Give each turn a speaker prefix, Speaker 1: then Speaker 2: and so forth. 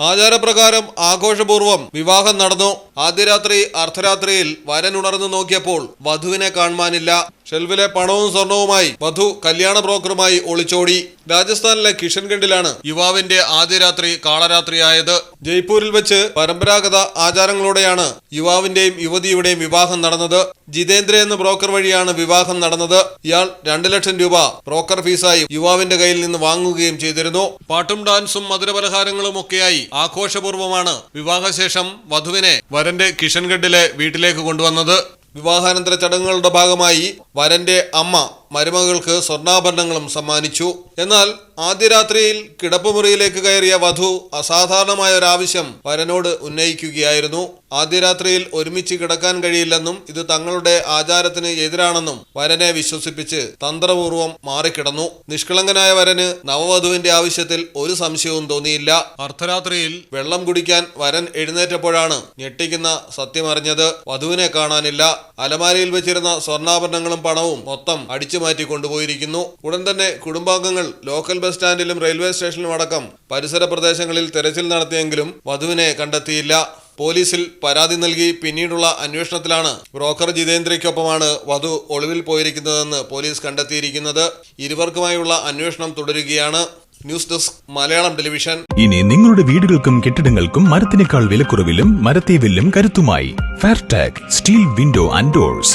Speaker 1: ആചാരപ്രകാരം ആഘോഷപൂർവം വിവാഹം നടന്നു. ആദ്യ രാത്രി അർദ്ധരാത്രിയിൽ വരനുണർന്നു നോക്കിയപ്പോൾ വധുവിനെ കാണുവാനില്ല. ഷെൽവിലെ പണവും സ്വർണവുമായി വധു കല്യാണ ബ്രോക്കറുമായി ഒളിച്ചോടി. രാജസ്ഥാനിലെ കിഷൻഗണ്ഡിലാണ് യുവാവിന്റെ ആദ്യ രാത്രി കാളരാത്രിയായത് ജയ്പൂരിൽ വെച്ച് പരമ്പരാഗത ആചാരങ്ങളോടെയാണ് യുവാവിന്റെയും യുവതിയുടെയും വിവാഹം നടന്നത്. ജിതേന്ദ്ര എന്ന ബ്രോക്കർ വഴിയാണ് വിവാഹം നടന്നത്. ഇയാൾ രണ്ടു ലക്ഷം രൂപ ബ്രോക്കർ ഫീസായി യുവാവിന്റെ കയ്യിൽ നിന്ന് വാങ്ങുകയും ചെയ്തിരുന്നു. പാട്ടും ഡാൻസും മധുരപലഹാരങ്ങളും ഒക്കെയായി ആഘോഷപൂർവമാണ് വിവാഹശേഷം വധുവിനെ വരന്റെ കിഷൻഗഡിലെ വീട്ടിലേക്ക് കൊണ്ടുവന്നത്. വിവാഹാനന്തര ചടങ്ങുകളുടെ ഭാഗമായി വരന്റെ അമ്മ മരുമകൾക്ക് സ്വർണാഭരണങ്ങളും സമ്മാനിച്ചു. എന്നാൽ ആദ്യ രാത്രിയിൽ കിടപ്പുമുറിയിലേക്ക് കയറിയ വധു അസാധാരണമായ ഒരു ആവശ്യം വരനോട് ഉന്നയിക്കുകയായിരുന്നു. ആദ്യ രാത്രിയിൽ ഒരുമിച്ച് കിടക്കാൻ കഴിയില്ലെന്നും ഇത് തങ്ങളുടെ ആചാരത്തിന് എതിരാണെന്നും വരനെ വിശ്വസിപ്പിച്ച് തന്ത്രപൂർവം മാറിക്കിടന്നു. നിഷ്കളങ്കനായ വരന് നവവധുവിന്റെ ആവശ്യത്തിൽ ഒരു സംശയവും തോന്നിയില്ല. അർദ്ധരാത്രിയിൽ വെള്ളം കുടിക്കാൻ വരൻ എഴുന്നേറ്റപ്പോഴാണ് ഞെട്ടിക്കുന്ന സത്യമറിഞ്ഞത് വധുവിനെ കാണാനില്ല. അലമാരയിൽ വെച്ചിരുന്ന സ്വർണാഭരണങ്ങളും പണവും മൊത്തം അടിച്ചു മാറ്റി കൊണ്ടുപോയിരിക്കുന്നു. ഉടൻ തന്നെ കുടുംബാംഗങ്ങൾ ലോക്കൽ ബസ് സ്റ്റാൻഡിലും റെയിൽവേ സ്റ്റേഷനിലും അടക്കം പരിസര പ്രദേശങ്ങളിൽ തെരച്ചിൽ നടത്തിയെങ്കിലും വധുവിനെ കണ്ടെത്തിയില്ല. പോലീസിൽ പരാതി നൽകി പിന്നീടുള്ള അന്വേഷണത്തിലാണ് ബ്രോക്കർ ജിതേന്ദ്രയ്ക്കൊപ്പമാണ് വധു ഒളിവിൽ പോയിരിക്കുന്നതെന്ന് പോലീസ് കണ്ടെത്തിയിരിക്കുന്നത്. ഇരുവർക്കുമായുള്ള അന്വേഷണം തുടരുകയാണ്. News desk Malayalam television.
Speaker 2: ഇനി നിങ്ങളുടെ വീടുകൾക്കും കെട്ടിടങ്ങൾക്കും മരത്തിനേക്കാൾ വിലക്കുറവിലും മരത്തെ വില്ലും കരുത്തുമായി. Fairtech steel window and doors